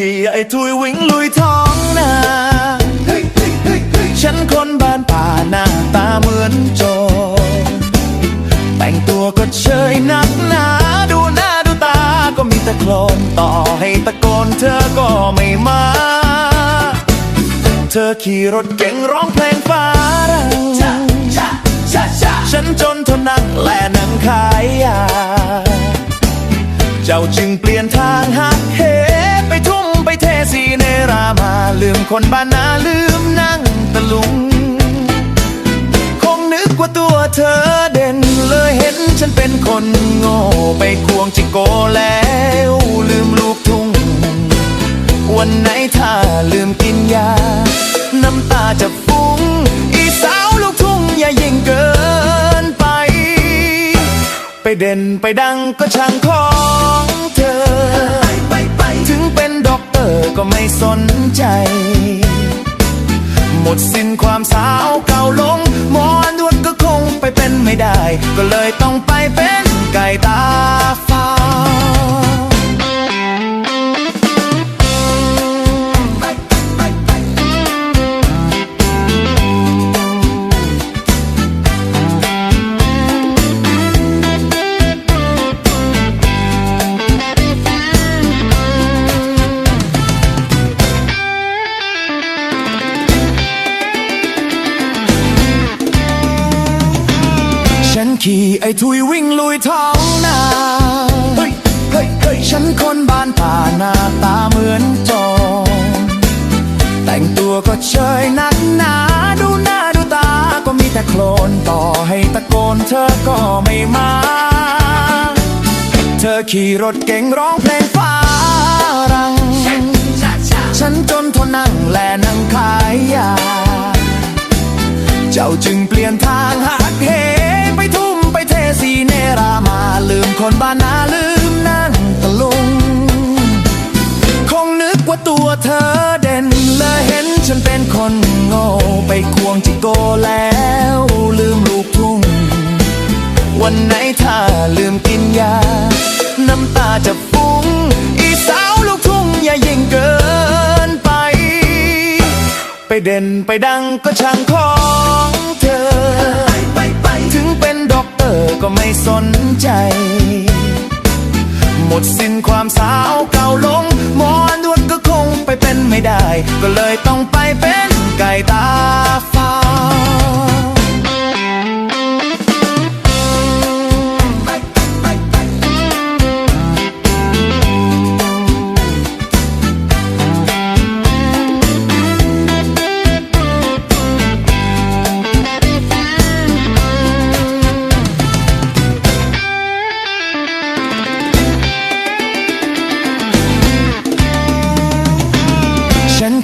ขี่ไอ้ทุยวิ่งลุยท้องนาฉันคนบ้านป่าหน้าตาเหมือนโจแต่งตัวก็เชยนักหนาดูหน้าดูตาก็มีแต่โคลนต่อให้ตะโกนเธอก็ไม่มา เธอขี่รถเก๋งร้องเพลงฟ้ารังฉันจนทนนั่งและนั่งขายยา เจ้าจึงเปลี่ยน รามาลืมคนบ้านนาลืมนั่งตะลุง คงนึกว่าตัวเธอเด่นเลยเห็นฉันเป็นคนโง่ไปควงจิโกแล้วลืมลูกทุ่ง วันไหนถ้าลืมกินยา น้ำตาจะฟุ้ง อีสาวลูกทุ่งอย่ายิ่งเกินไป ไปเด่นไปดังก็ช่างของเธอถึง ไม่สนใจ หมดสิ้นความสาวเก่าลงหมอนวดก็คงไปเป็นไม่ได้ ก็เลยต้องไปเป็นไก่ตา ขี่ไอ้ทุยวิ่งลุยท้องนาเฮ้ยเฮ้ยเฮ้ยฉันคนบ้านป่าหน้าตาเหมือนโจรแต่งตัวก็เชยนักหนาดูหน้าดูตาก็มีแต่โคลนต่อให้ตะโกนเธอก็ไม่มา เธอขี่รถเก๋งร้องเพลงฟ้ารัง ฉันจนทนนั่งแลนั่งขายยา เจ้าจึงเปลี่ยนทาง เด่นเลยเห็นฉันเป็นคนโง่ไปควงจิโกแล้วลืมลูกทุ่ง วันไหนถ้าลืมกินยา น้ำตาจะฟุ้ง อีสาวลูกทุ่งอย่ายิ่งเกินไป ไปเด่นไปดังก็ช่างของเธอ ถึงเป็นด็อกเตอร์ก็ไม่สนใจ หมดสิ้นความสาวเก่าลง ไม่ได้ ก็เลยต้องไปเป็นไก่ตา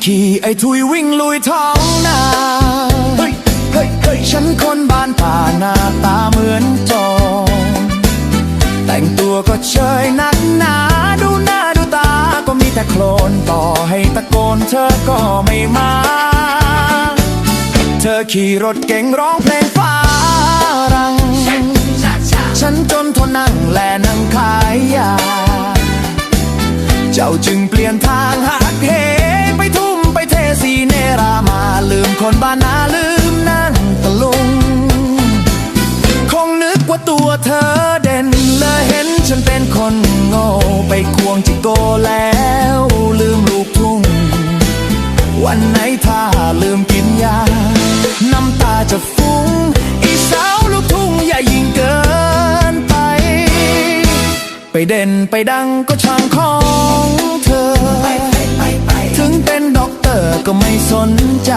ขี่ไอ้ทุยวิ่งลุยท้องนาเฮ้ยเฮ้ยเฮ้ยฉันคนบ้านป่าหน้าตาเหมือนโจรแต่งตัวก็เชยนักหนาดูหน้าดูตาก็มีแต่โคลนต่อให้ตะโกนเธอก็ไม่มา เธอขี่รถเก๋งร้องเพลงฟ้ารัง ฉันจนทนนั่งแลนั่งขายยา เจ้าจึงเปลี่ยนทางหักเห ทสีเนรามาลืมคนบ้านนาลืมนั่งตะลุง คงนึกว่าตัวเธอเด่นเลยเห็นฉันเป็นคนโง่ไปควงจิโกแล้วลืมลูกทุ่ง วันไหนถ้าลืมกินยา น้ำตาจะฟุ้ง อีสาวลูกทุ่งอย่ายิ่งเกินไป ไปเด่นไปดังก็ช่างของเธอ เป็นด็อกเตอร์ก็ไม่สนใจ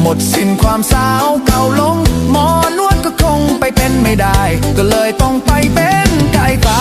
หมดสิ้นความสาวเก่าลง หมอนวดก็คงไปเป็นไม่ได้ ก็เลยต้องไปเป็นไก่ฟ้า